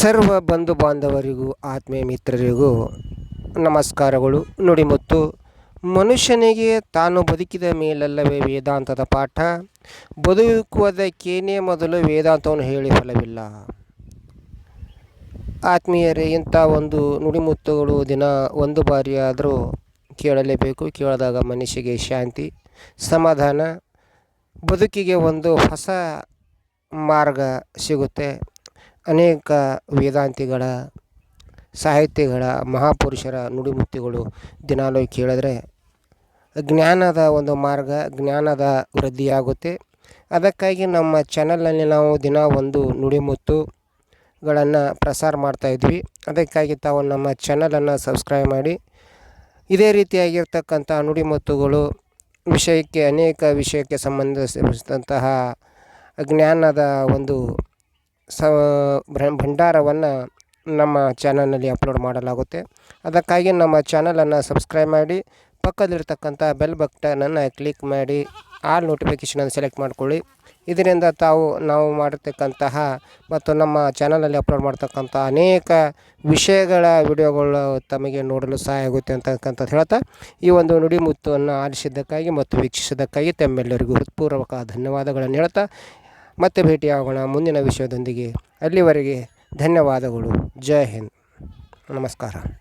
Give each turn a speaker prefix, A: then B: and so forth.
A: ಸರ್ವ ಬಂಧು ಬಾಂಧವರಿಗೂ, ಆತ್ಮೀಯ ಮಿತ್ರರಿಗೂ ನಮಸ್ಕಾರಗಳು. ನುಡಿಮುತ್ತು ಮನುಷ್ಯನಿಗೆ ತಾನು ಬದುಕಿದ ಮೇಲಲ್ಲವೇ ವೇದಾಂತದ ಪಾಠ. ಬದುಕುವುದಕ್ಕೇನೇ ಮೊದಲು ವೇದಾಂತವನ್ನು ಹೇಳಿ ಫಲವಿಲ್ಲ. ಆತ್ಮೀಯರೇ, ಇಂಥ ಒಂದು ನುಡಿಮುತ್ತುಗಳು ದಿನ ಒಂದು ಬಾರಿಯಾದರೂ ಕೇಳಲೇಬೇಕು. ಕೇಳಿದಾಗ ಮನುಷ್ಯಗೆ ಶಾಂತಿ, ಸಮಾಧಾನ, ಬದುಕಿಗೆ ಒಂದು ಹೊಸ ಮಾರ್ಗ ಸಿಗುತ್ತೆ. ಅನೇಕ ವೇದಾಂತಿಗಳ, ಸಾಹಿತ್ಯಗಳ ಮಹಾಪುರುಷರ ನುಡಿಮುತ್ತುಗಳು ದಿನಾಲೂ ಕೇಳಿದ್ರೆ, ಜ್ಞಾನದ ಒಂದು ಮಾರ್ಗ ಜ್ಞಾನದ ವೃದ್ಧಿಯಾಗುತ್ತೆ. ಅದಕ್ಕಾಗಿ ನಮ್ಮ ಚಾನಲ್ನಲ್ಲಿ ನಾವು ದಿನ ಒಂದು ನುಡಿಮುತ್ತುಗಳನ್ನು ಪ್ರಸಾರ ಮಾಡ್ತಾಯಿದ್ವಿ ಅದಕ್ಕಾಗಿ ತಾವು ನಮ್ಮ ಚಾನಲನ್ನು ಸಬ್ಸ್ಕ್ರೈಬ್ ಮಾಡಿ. ಇದೇ ರೀತಿಯಾಗಿರ್ತಕ್ಕಂಥ ನುಡಿಮುತ್ತುಗಳು ವಿಷಯಕ್ಕೆ, ಅನೇಕ ವಿಷಯಕ್ಕೆ ಸಂಬಂಧಿಸಿದಂತಹ ಜ್ಞಾನದ ಒಂದು ಸ ಭಂಡಾರವನ್ನು ನಮ್ಮ ಚಾನಲ್ನಲ್ಲಿ ಅಪ್ಲೋಡ್ ಮಾಡಲಾಗುತ್ತೆ. ಅದಕ್ಕಾಗಿ ನಮ್ಮ ಚಾನಲನ್ನು ಸಬ್ಸ್ಕ್ರೈಬ್ ಮಾಡಿ, ಪಕ್ಕದಲ್ಲಿರ್ತಕ್ಕಂಥ ಬೆಲ್ ಬಟನನ್ನು ಕ್ಲಿಕ್ ಮಾಡಿ, ಆಲ್ ನೋಟಿಫಿಕೇಷನನ್ನು ಸೆಲೆಕ್ಟ್ ಮಾಡಿಕೊಳ್ಳಿ. ಇದರಿಂದ ತಾವು, ನಾವು ಮಾಡಿರ್ತಕ್ಕಂತಹ ಮತ್ತು ನಮ್ಮ ಚಾನಲಲ್ಲಿ ಅಪ್ಲೋಡ್ ಮಾಡ್ತಕ್ಕಂಥ ಅನೇಕ ವಿಷಯಗಳ ವಿಡಿಯೋಗಳು ತಮಗೆ ನೋಡಲು ಸಹಾಯ ಆಗುತ್ತೆ ಅಂತಕ್ಕಂಥದ್ದು ಹೇಳ್ತಾ, ಈ ಒಂದು ನುಡಿಮುತ್ತನ್ನು ಆಲಿಸಿದ್ದಕ್ಕಾಗಿ ಮತ್ತು ವೀಕ್ಷಿಸಿದ್ದಕ್ಕಾಗಿ ತಮ್ಮೆಲ್ಲರಿಗೂ ಹೃತ್ಪೂರ್ವಕ ಧನ್ಯವಾದಗಳನ್ನು ಹೇಳ್ತಾ ಮತ್ತೆ ಭೇಟಿಯಾಗೋಣ ಮುಂದಿನ ವಿಷಯದೊಂದಿಗೆ. ಅಲ್ಲಿವರೆಗೆ ಧನ್ಯವಾದಗಳು. ಜೈ ಹಿಂದ್. ನಮಸ್ಕಾರ.